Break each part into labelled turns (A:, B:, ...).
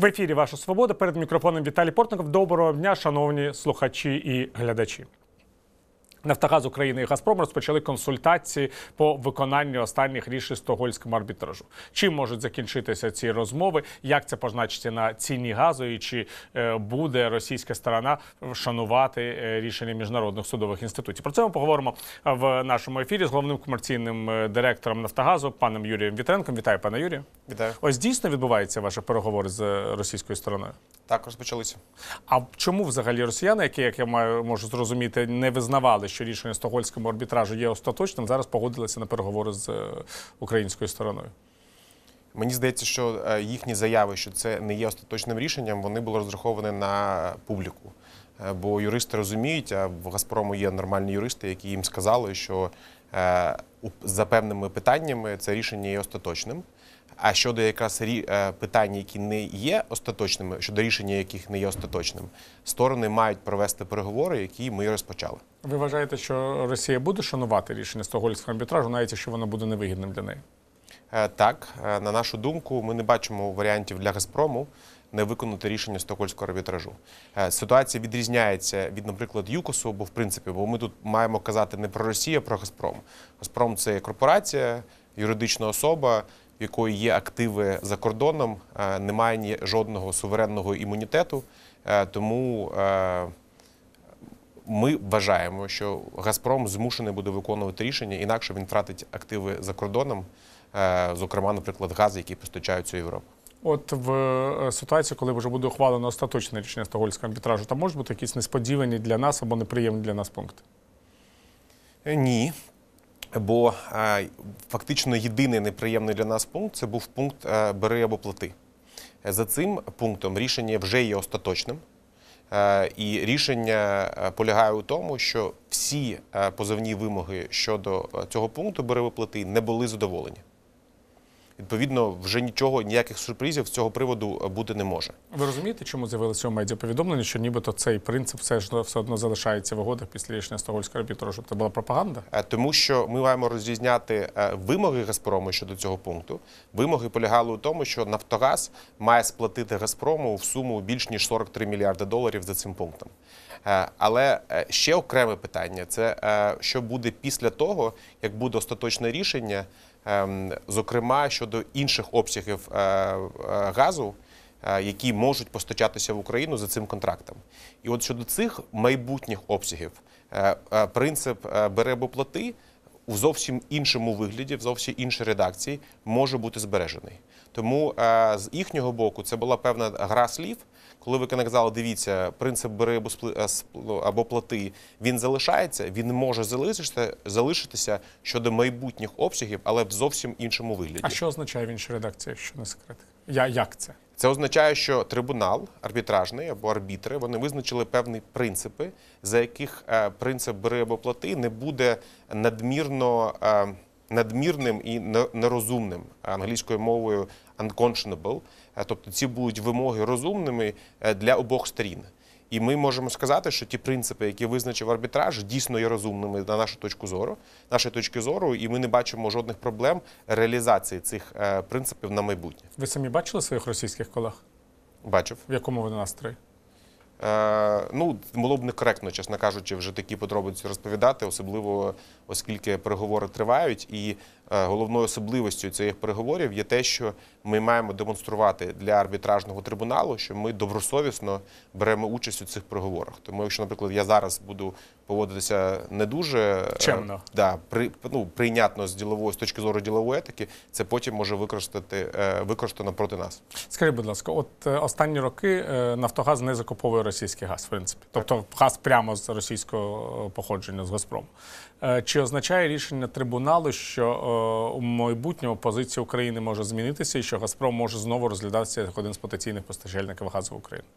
A: В ефірі Ваша Свобода перед мікрофоном Віталій Портников. Доброго дня, шановні слухачі і глядачі. Нафтогаз України і Газпром розпочали консультації по виконанню останніх рішень стокгольмському арбітражу. Чим можуть закінчитися ці розмови? Як це позначиться на ціні газу? І чи е, буде російська сторона шанувати е, рішення міжнародних судових інститутів? Про це ми поговоримо в нашому ефірі з головним комерційним е, директором Нафтогазу, паном Юрієм Вітренком. Вітаю, пане Юрію.
B: Вітаю.
A: Ось дійсно відбуваються ваші переговори з е, російською стороною.
B: Так, розпочалися.
A: А чому взагалі росіяни, які, як я маю можу зрозуміти, не визнавали, що рішення стокгольмському арбітражу є остаточним, зараз погодилися на переговори з е, українською стороною?
B: Мені здається, що е, їхні заяви, що це не є остаточним рішенням, вони були розраховані на публіку. Е, Бо юристи розуміють, а в Газпрому є нормальні юристи, які їм сказали, що за певними питаннями це рішення є остаточним. А щодо якраз е, питань, які не є остаточними, щодо рішення яких не є остаточним, сторони мають провести переговори, які ми розпочали.
A: Ви вважаєте, що Росія буде шанувати рішення стокгольмського арбітражу, навіть якщо воно буде невигідним для неї?
B: Е, Так, е, на нашу думку, ми не бачимо варіантів для Газпрому не виконати рішення стокгольмського арбітражу. Ситуація відрізняється від, наприклад, ЮКОСу, бо в принципі, бо ми тут маємо казати не про Росію, а про Газпром. Газпром це корпорація, юридична особа, в якої є активи за кордоном, е, немає жодного суверенного імунітету. Е, Тому е, ми вважаємо, що Газпром змушений буде виконувати рішення, інакше він втратить активи за кордоном, зокрема, наприклад, газ, який постачаються Європу.
A: От в ситуації, коли вже буде ухвалено остаточне рішення стокгольмського арбітражу, там можуть бути якісь несподівані для нас або неприємні для нас пункти?
B: Ні. Бо е, фактично єдиний неприємний для нас пункт це був пункт е, бери або плати. Е, За цим пунктом рішення вже є остаточним. І рішення полягає у тому, що всі позовні вимоги щодо цього пункту бери або плати не були задоволені. Відповідно, вже нічого, ніяких сюрпризів з цього приводу е, бути не може.
A: Ви розумієте, чому з'явилося у медіа повідомлення, що нібито цей принцип все ж все одно залишається в угодах після рішення стокгольмського арбітражу? Це була пропаганда?
B: Е, Тому що ми маємо розрізняти е, вимоги Газпрому щодо цього пункту. Вимоги полягали у тому, що Нафтогаз має сплатити Газпрому в суму більш ніж 43 мільярди доларів за цим пунктом. Але ще окреме питання це що буде після того, як буде остаточне рішення, зокрема щодо інших обсягів е, е, газу. е, Які можуть постачатися в Україну за цим контрактом, і от щодо цих майбутніх обсягів, принцип бери або плати у зовсім іншому вигляді, в зовсім іншій редакції може бути збережений. Тому з їхнього боку це була певна гра слів. Коли ви казали, дивіться, принцип бери або е, плати, він залишається, він може залишитися, щодо майбутніх обсягів, але в зовсім іншому вигляді.
A: А що означає в іншій редакції, якщо не секрет? Я, як це?
B: Це означає, що трибунал арбітражний або арбітри вони визначили певні принципи, за яких е, принцип бери або плати не буде надмірно е, надмірним і не- нерозумним англійською мовою unconscionable. Е, Тобто ці будуть вимоги розумними е, для обох сторін. І ми можемо сказати, що ті принципи, які визначив арбітраж, дійсно є розумними на нашу точку зору, нашої точки зору, і ми не бачимо жодних проблем реалізації цих е, принципів на майбутнє.
A: Ви самі бачили своїх російських колег?
B: Бачив.
A: В якому вони настрої?
B: Е, ну, було б некоректно, чесно кажучи, вже такі подробиці розповідати, особливо оскільки переговори тривають. І е, головною особливістю цих переговорів є те, що ми маємо демонструвати для арбітражного трибуналу, що ми добросовісно беремо участь у цих переговорах. Тому, якщо, наприклад, я зараз буду поводитися не дуже е,
A: Чемно.
B: да, при, ну, прийнятно з ділової з точки зору ділової етики, це потім може використати е, використано проти нас.
A: Скажіть, будь ласка, от останні роки Нафтогаз не закуповує російський газ, в принципі. Тобто газ прямо з російського походження з Газпрому. Е, Чи означає рішення трибуналу, що е, у майбутньому позиція України може змінитися і що Газпром може знову розглядатися як один з потенційних постачальників газу в Україну?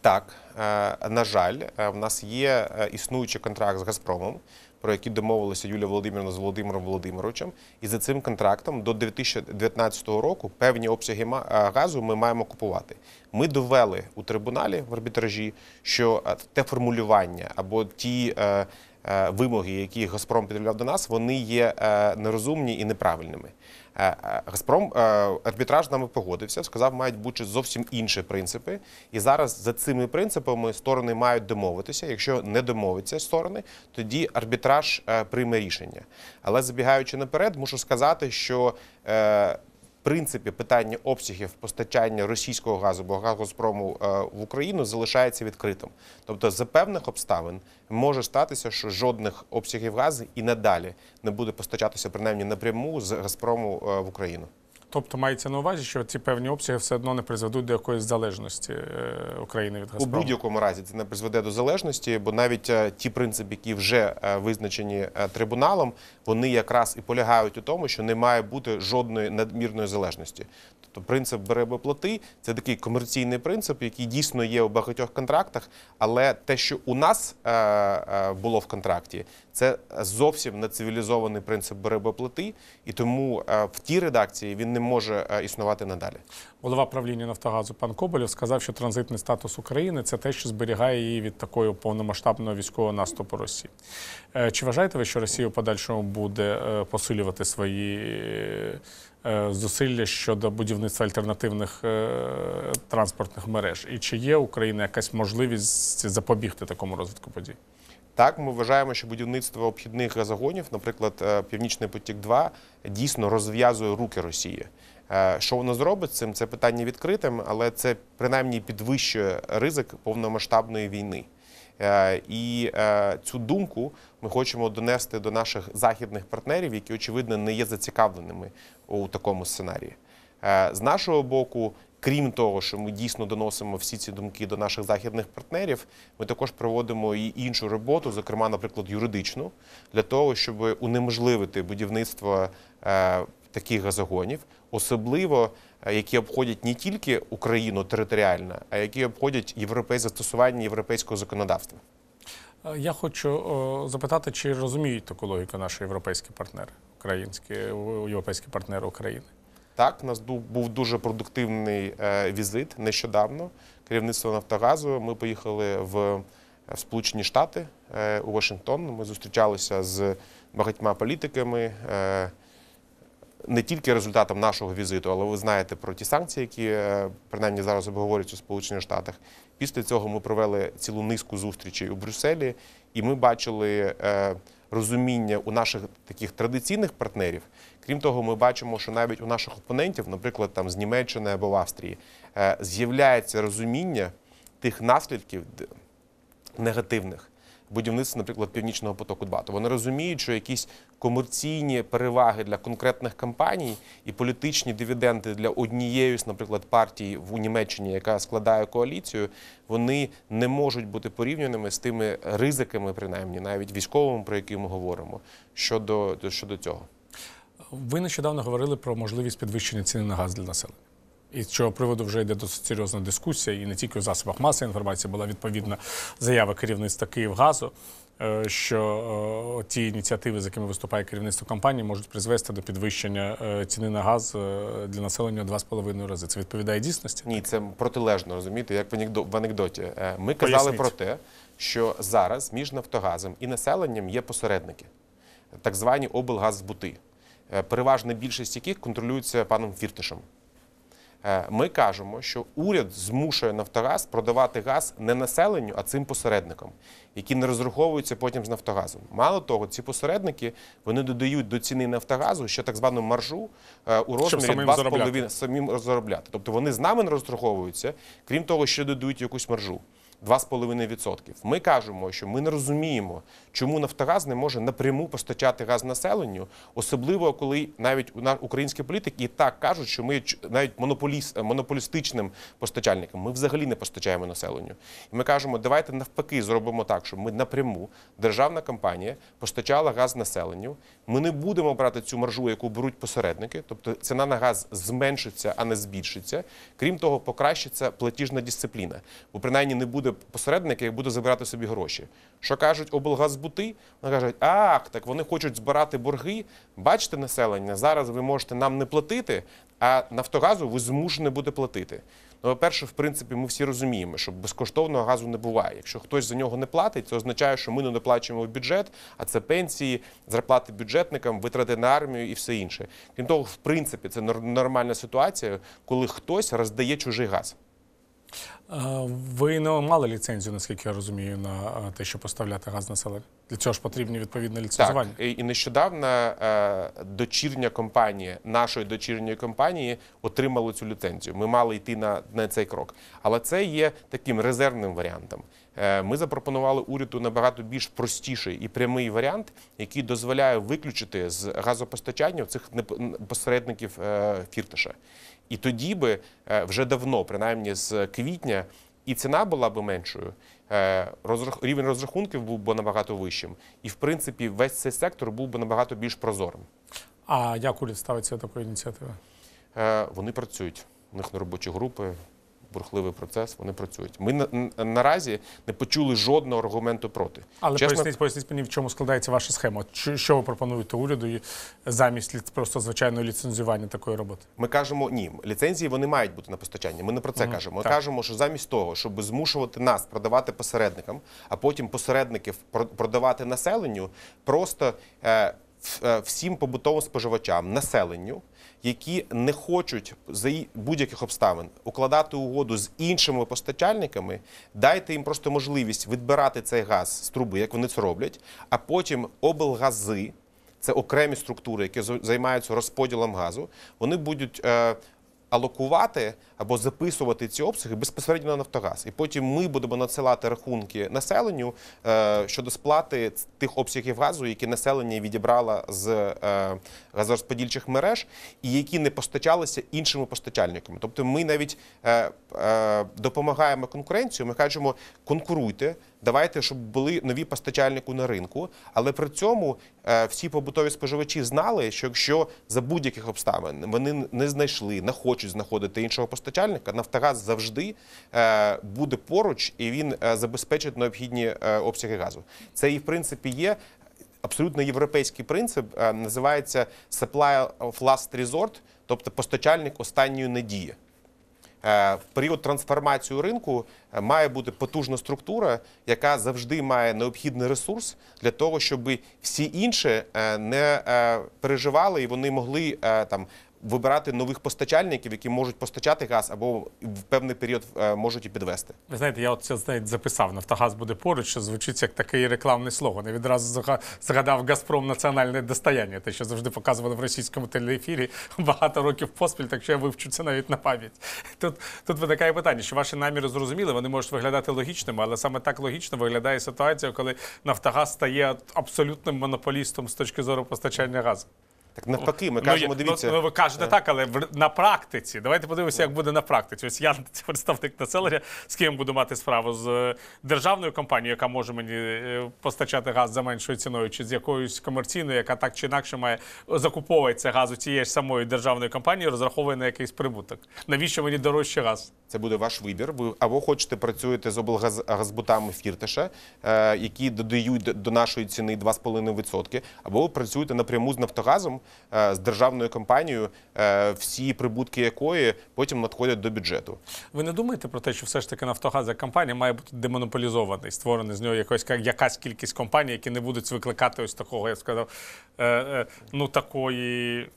B: Так, е, на жаль, в нас є існуючий контракт з Газпромом, про який домовилися Юлія Володимирівна з Володимиром Володимировичем. І за цим контрактом до 2019 року певні обсяги газу ми маємо купувати. Ми довели у трибуналі в арбітражі, що те формулювання або ті. Е, вимоги, які Газпром підробляв до нас, вони є е, нерозумні і неправильними. Е, Газпром арбітраж нами погодився, сказав, мають бути зовсім інші принципи. І зараз за цими принципами сторони мають домовитися. Якщо не домовляться сторони, тоді арбітраж прийме рішення. Але забігаючи наперед, мушу сказати, що принципі питання обсягів постачання російського газу або газопрому е, в Україну залишається відкритим. Тобто, за певних обставин може статися, що жодних обсягів газу і надалі не буде постачатися принаймні напряму з Газпрому е, в Україну.
A: Тобто мається на увазі, що ці певні обсяги все одно не призведуть до якоїсь залежності е, України від
B: У будь-якому разі це не призведе до залежності, бо навіть е, ті принципи, які вже е, визначені трибуналом, вони якраз і полягають у тому, що не має бути жодної надмірної залежності. Тобто принцип береби плати це такий комерційний принцип, який дійсно є у багатьох контрактах, але те, що у нас було в контракті, це зовсім не цивілізований принцип береби плати, і тому в тій редакції він не може е, існувати надалі.
A: Голова правління Нафтогазу пан Коболєв сказав, що транзитний статус України це те, що зберігає її від такої повномасштабного військового наступу Росії. Е, Чи вважаєте ви, що Росія у подальшому буде е, посилювати свої зусилля щодо будівництва альтернативних транспортних мереж? І чи є у України якась можливість запобігти такому розвитку подій?
B: Так, ми вважаємо, що будівництво обхідних газогонів, наприклад, е, Північний потік 2 дійсно розв'язує руки Росії. Е, Що воно зробить з цим? Це питання відкритим, але це принаймні підвищує ризик повномасштабної війни. Е, І цю думку ми хочемо донести до наших західних партнерів, які очевидно не є зацікавленими у такому сценарії. З нашого боку, крім того, що ми дійсно доносимо всі ці думки до наших західних партнерів, ми також проводимо і іншу роботу, зокрема, наприклад, юридичну, для того, щоб унеможливити будівництво е, таких газогонів, особливо е, які обходять не тільки Україну територіально, а які обходять європейське застосування європейського законодавства.
A: Е, Я хочу о, запитати, чи розуміють таку логіку наші європейські партнери, українські європейські партнери України?
B: Так, у нас був дуже продуктивний е, візит нещодавно. Керівництво Нафтогазу. Ми поїхали в, Сполучені Штати е, у Вашингтон. Ми зустрічалися з багатьма політиками. Е, не тільки результатом нашого візиту, але ви знаєте про ті санкції, які принаймні зараз обговорюються у Сполучених Штатах. Після цього ми провели цілу низку зустрічей у Брюсселі, і ми бачили розуміння у наших таких традиційних партнерів. Крім того, ми бачимо, що навіть у наших опонентів, наприклад, там з Німеччини або в Австрії, е, з'являється розуміння тих наслідків негативних будівництва, наприклад, Північного потоку 2 То вони розуміють, що якісь комерційні переваги для конкретних компаній і політичні дивіденди для однієї, з, наприклад, партій в Німеччині, яка складає коаліцію, вони не можуть бути порівняними з тими ризиками, принаймні, навіть військовими, про які ми говоримо, щодо, щодо цього.
A: Ви нещодавно говорили про можливість підвищення ціни на газ для населення. І з цього приводу вже йде досить серйозна дискусія, і не тільки в засобах масової інформації була відповідна заява керівництва Київгазу, е, що е, ті ініціативи, з якими виступає керівництво компанії, можуть призвести до підвищення е, ціни на газ для населення в 2,5 рази. Це відповідає дійсності?
B: Ні, це протилежно, розумієте, як в анекдо- в анекдоті. Ми казали
A: Поясніть.
B: про те, що зараз між Нафтогазом і населенням є посередники, так звані облгаззбути, е, переважна більшість яких контролюється паном Фіртишем. Е, Ми кажемо, що уряд змушує Нафтогаз продавати газ не населенню, а цим посередникам, які не розраховуються потім з Нафтогазом. Мало того, ці посередники вони додають до ціни Нафтогазу ще так звану маржу е, у розмірі
A: самим
B: 2,5
A: заробляти.
B: самим заробляти. Тобто вони з нами не розраховуються, крім того, що додають якусь маржу. 2,5%. Ми кажемо, що ми не розуміємо, чому Нафтогаз не може напряму постачати газ населенню, особливо коли навіть українські політики і так кажуть, що ми навіть монополіст, монополістичним постачальникам ми взагалі не постачаємо населенню. І ми кажемо, давайте навпаки зробимо так, щоб ми напряму державна компанія постачала газ населенню. Ми не будемо брати цю маржу, яку беруть посередники, тобто ціна на газ зменшиться, а не збільшиться. Крім того, покращиться платіжна дисципліна, бо принаймні не буде посередник, який буде забирати собі гроші. Що кажуть облгазбути? Вони кажуть, ах, так вони хочуть збирати борги. Бачите, населення, зараз ви можете нам не платити, а Нафтогазу ви змушені буде платити. Ну, по-перше, в принципі, ми всі розуміємо, що безкоштовного газу не буває. Якщо хтось за нього не платить, це означає, що ми не доплачуємо в бюджет, а це пенсії, зарплати бюджетникам, витрати на армію і все інше. Крім того, в принципі, це нор- нормальна ситуація, коли хтось роздає чужий газ.
A: Е, Ви не мали ліцензію, наскільки я розумію, на е, те, щоб поставляти газ населенню. Для цього ж потрібні відповідне ліцензування.
B: і і нещодавно е, дочірня компанія нашої дочірньої компанії отримала цю ліцензію. Ми мали йти на, на цей крок. Але це є таким резервним варіантом. Ми запропонували уряду набагато більш простіший і прямий варіант, який дозволяє виключити з газопостачання цих посередників фірташа. І тоді би е, вже давно, принаймні з квітня, і ціна була би меншою. е, Рівень розрахунків був би набагато вищим, і в принципі весь цей сектор був би набагато більш прозорим.
A: А як уряд ставиться до такої ініціативи?
B: Е, Вони працюють. У них на робочі групи, бурхливий процес. Вони працюють. Ми на, наразі не почули жодного аргументу проти.
A: Але
B: Чесно,
A: поясніть, поясніть мені, в чому складається ваша схема. Що, ви пропонуєте уряду і замість просто звичайного ліцензування такої роботи?
B: Ми кажемо, ні, ліцензії вони мають бути на постачання. Ми не про це кажемо. Ми
A: так.
B: кажемо, що замість того, щоб змушувати нас продавати посередникам, а потім посередників про- продавати населенню, просто е, е, всім побутовим споживачам, населенню, які не хочуть за будь-яких обставин укладати угоду з іншими постачальниками, дайте їм просто можливість відбирати цей газ з труби, як вони це роблять, а потім облгази. Це окремі структури, які займаються розподілом газу. Вони будуть е, алокувати або записувати ці обсяги безпосередньо на Нафтогаз. І потім ми будемо надсилати рахунки населенню е, щодо сплати тих обсягів газу, які населення відібрало з е, газорозподільчих мереж, і які не постачалися іншими постачальниками. Тобто, ми навіть е, допомагаємо конкуренцію. Ми кажемо, конкуруйте. Давайте, щоб були нові постачальники на ринку, але при цьому всі побутові споживачі знали, що якщо за будь-яких обставин вони не знайшли, не хочуть знаходити іншого постачальника, Нафтогаз завжди е, буде поруч і він е, забезпечить необхідні е, обсяги газу. Це і в принципі є. Абсолютно європейський принцип називається supply of last resort, тобто постачальник останньої надії. В період трансформації ринку має бути потужна структура, яка завжди має необхідний ресурс для того, щоб всі інші не переживали і вони могли там. Вибирати нових постачальників, які можуть постачати газ, або в певний період е, можуть і підвести.
A: Ви знаєте, я от це знаєте, записав. Нафтогаз буде поруч, що звучить як такий рекламний слоган. Я відразу згадав Газпром національне достояння, те, що завжди показували в російському телеефірі багато років поспіль, так що я вивчу це навіть на пам'ять. Тут, тут виникає питання, що ваші наміри зрозуміли, вони можуть виглядати логічними, але саме так логічно виглядає ситуація, коли Нафтогаз стає абсолютним монополістом з точки зору постачання газу.
B: Так навпаки, ми
A: Ну,
B: кажемо,
A: є-
B: дивіться.
A: Ну, ну, ви кажете так, але в- на практиці. Давайте подивимося, як буде на практиці. Ось я представник населення, з ким буду мати справу з е, державною компанією, яка може мені е, постачати газ за меншою ціною, чи з якоюсь комерційною, яка так чи інакше має закуповує це газ у цієї ж самої державної компанії, розраховує на якийсь прибуток. Навіщо мені дорожче газ?
B: Це буде ваш вибір. Ви або хочете працюєте з облгазбутами фірташа, е, які додають до- до нашої ціни 2,5%, або ви працюєте напряму з Нафтогазом, е, з державною компанією, е, всі прибутки якої потім надходять до бюджету.
A: Ви не думаєте про те, що все ж таки Нафтогаз як компанія має бути демонополізований, створений з нього якось якась кількість компаній, які не будуть викликати ось такого, я б сказав, е, е, ну такої.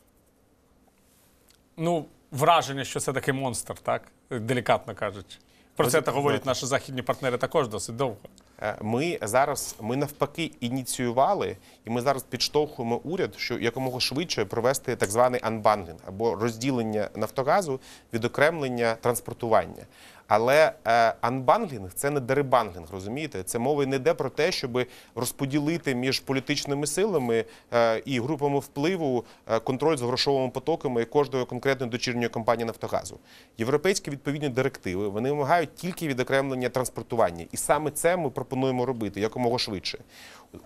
A: Ну, враження, що це такий монстр, так? Делікатно кажучи. Про це говорять наші західні партнери також досить довго.
B: Е, Ми зараз ми навпаки ініціювали, і ми зараз підштовхуємо уряд, що якомога швидше провести так званий анбандлінг або розділення Нафтогазу, відокремлення транспортування. Але е, анбанглінг це не дерибанглінг, розумієте? Це мова не йде про те, щоб розподілити між політичними силами е, і групами впливу контроль за грошовими потоками кожної конкретної дочірньої компанії Нафтогазу. Європейські відповідні директиви вони вимагають тільки відокремлення транспортування, і саме це ми пропонуємо робити якомога швидше.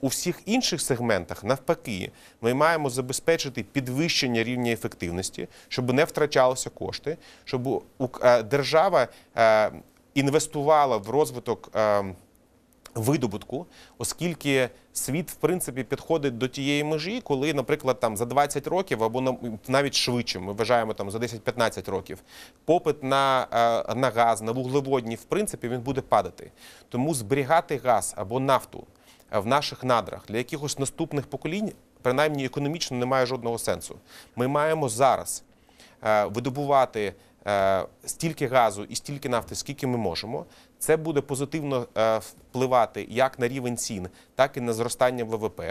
B: У всіх інших сегментах, навпаки, ми маємо забезпечити підвищення рівня ефективності, щоб не втрачалися кошти, щоб е, держава е, інвестувала в розвиток. Видобутку, оскільки світ в принципі підходить до тієї межі, коли, наприклад, там за 20 років або на- навіть швидше, ми вважаємо там за 10-15 років, попит на, е, на газ, на вуглеводні, в принципі, він буде падати. Тому зберігати газ або нафту е, в наших надрах для якихось наступних поколінь, принаймні економічно, немає жодного сенсу. Ми маємо зараз е, видобувати стільки газу і стільки нафти, скільки ми можемо. Це буде позитивно е, впливати як на рівень цін, так і на зростання ВВП.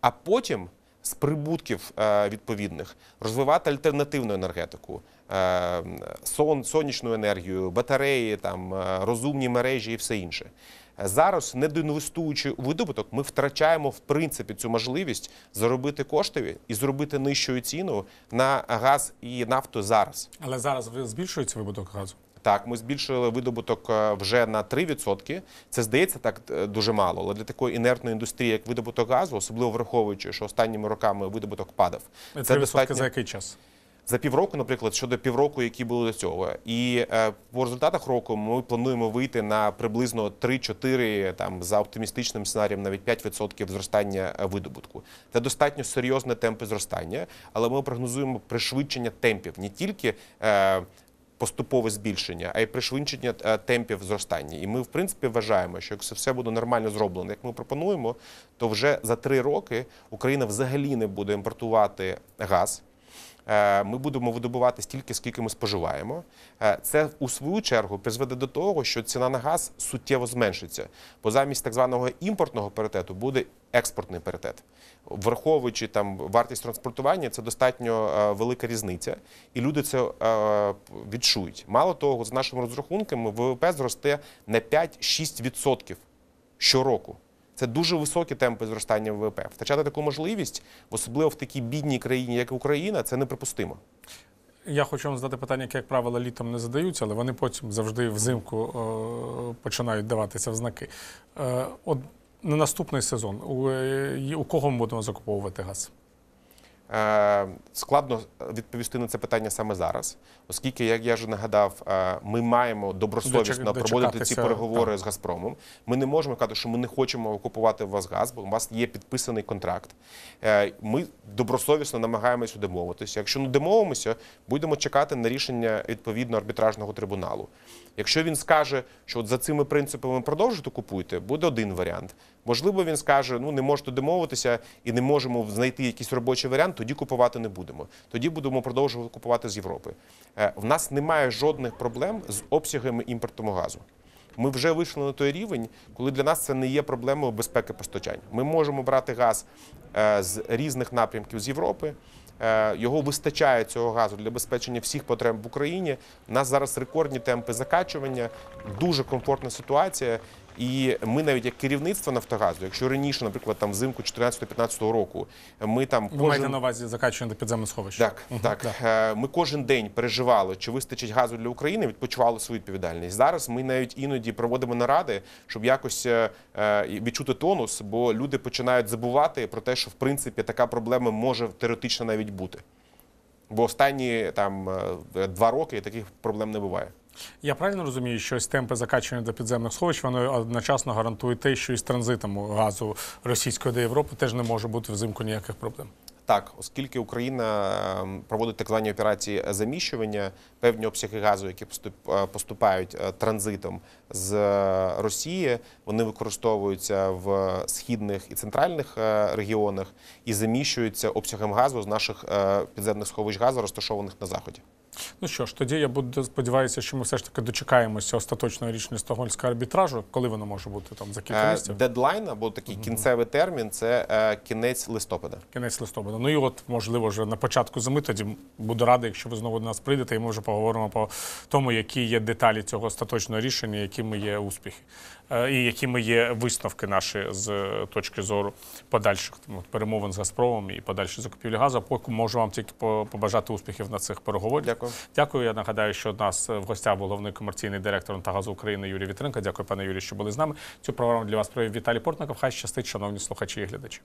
B: А потім з прибутків е, відповідних розвивати альтернативну енергетику, е, сон, сонячну енергію, батареї, там, розумні мережі і все інше. Зараз, не доінвестуючи у видобуток, ми втрачаємо в принципі цю можливість заробити кошти і зробити нижчу ціну на газ і нафту зараз.
A: Але зараз збільшується вибуток газу.
B: Так, ми збільшили видобуток е, вже на 3%. Це здається так е, дуже мало, але для такої інертної індустрії, як видобуток газу, особливо враховуючи, що останніми роками видобуток падав.
A: Це достатньо... за який час?
B: За півроку, наприклад, щодо півроку, які були до цього, і е, по результатах року ми плануємо вийти на приблизно 3-4, там за оптимістичним сценарієм, навіть 5% зростання е, видобутку. Це достатньо серйозні темпи зростання, але ми прогнозуємо пришвидшення темпів не тільки. Е, Поступове збільшення, а й пришвидшення е, темпів зростання. І ми, в принципі, вважаємо, що якщо все буде нормально зроблено, як ми пропонуємо, то вже за три роки Україна взагалі не буде імпортувати газ. Е, Ми будемо видобувати стільки, скільки ми споживаємо. Е, Це у свою чергу призведе до того, що ціна на газ суттєво зменшиться, бо замість так званого імпортного паритету буде експортний паритет. Враховуючи там вартість транспортування, це достатньо е, велика різниця, і люди це відчують. Мало того, з нашими розрахунками ВВП зросте на 5-6% щороку. Це дуже високі темпи зростання ВВП. Втрачати таку можливість, особливо в такій бідній країні, як Україна, це неприпустимо.
A: Я хочу вам задати питання, яке, як правило, літом не задаються, але вони потім завжди взимку е, починають даватися в знаки. Е, от на наступний сезон у, е, у кого ми будемо закуповувати газ?
B: Е, Складно відповісти на це питання саме зараз, оскільки, як я вже нагадав, е, ми маємо добросовісно проводити ці переговори
A: так.
B: з Газпромом. Ми не можемо казати, що ми не хочемо окупувати у вас газ, бо у вас є підписаний контракт. Е, Ми добросовісно намагаємося домовитися. Якщо не домовимося, будемо чекати на рішення відповідно арбітражного трибуналу. Якщо він скаже, що от за цими принципами продовжуйте купуйте, буде один варіант. Можливо, він скаже, ну не можете домовитися і не можемо знайти якийсь робочий варіант, тоді купувати не будемо. Тоді будемо продовжувати купувати з Європи. Е, В нас немає жодних проблем з обсягами імпорту газу. Ми вже вийшли на той рівень, коли для нас це не є проблемою безпеки постачань. Ми можемо брати газ е, з різних напрямків з Європи. Е, Його вистачає цього газу для безпечення всіх потреб в Україні. У нас зараз рекордні темпи закачування, дуже комфортна ситуація. І ми навіть як керівництво Нафтогазу, якщо раніше, наприклад, там взимку 14-15 року, ми там
A: Ви маєте на увазі закачування до підземних сховищ?
B: так, так. Е, Ми кожен день переживали, чи вистачить газу для України, відпочивали свою відповідальність. Зараз ми навіть іноді проводимо наради, щоб якось е, е, відчути тонус, бо люди починають забувати про те, що в принципі така проблема може теоретично навіть бути. Бо останні там два роки таких проблем не буває.
A: Я правильно розумію, що ось темпи закачування до підземних сховищ вони одночасно гарантують те, що із транзитом газу російської до Європи теж не може бути взимку ніяких проблем.
B: Так, оскільки Україна ем, проводить так звані операції заміщування, певні обсяги газу, які е, поступають е, транзитом з е, Росії, вони використовуються в східних і центральних регіонах і заміщуються обсягом газу з наших підземних сховищ газу, розташованих на заході.
A: Ну що ж, тоді я буду сподіваюся, що ми все ж таки дочекаємося остаточного рішення стокгольмського арбітражу. Коли воно може бути там за кілька
B: Е,
A: місяців?
B: Дедлайн або такий кінцевий термін це е, кінець листопада.
A: Кінець листопада. Ну і от, можливо, вже на початку зими тоді буду радий, якщо ви знову до нас прийдете, і ми вже поговоримо по тому, які є деталі цього остаточного рішення, якими є успіхи, і якими є висновки наші з е, точки зору подальших там, перемовин з Газпромом і подальші закупівлі газу. Поки можу вам тільки побажати успіхів на цих переговорах.
B: Дякую.
A: Дякую. Я нагадаю, що у нас в гостях був головний комерційний директор «Нафтогазу України Юрій Вітренко. Дякую, пане Юрію, що були з нами. Цю програму для вас провів Віталій Портников. Хай щастить, шановні слухачі і глядачі.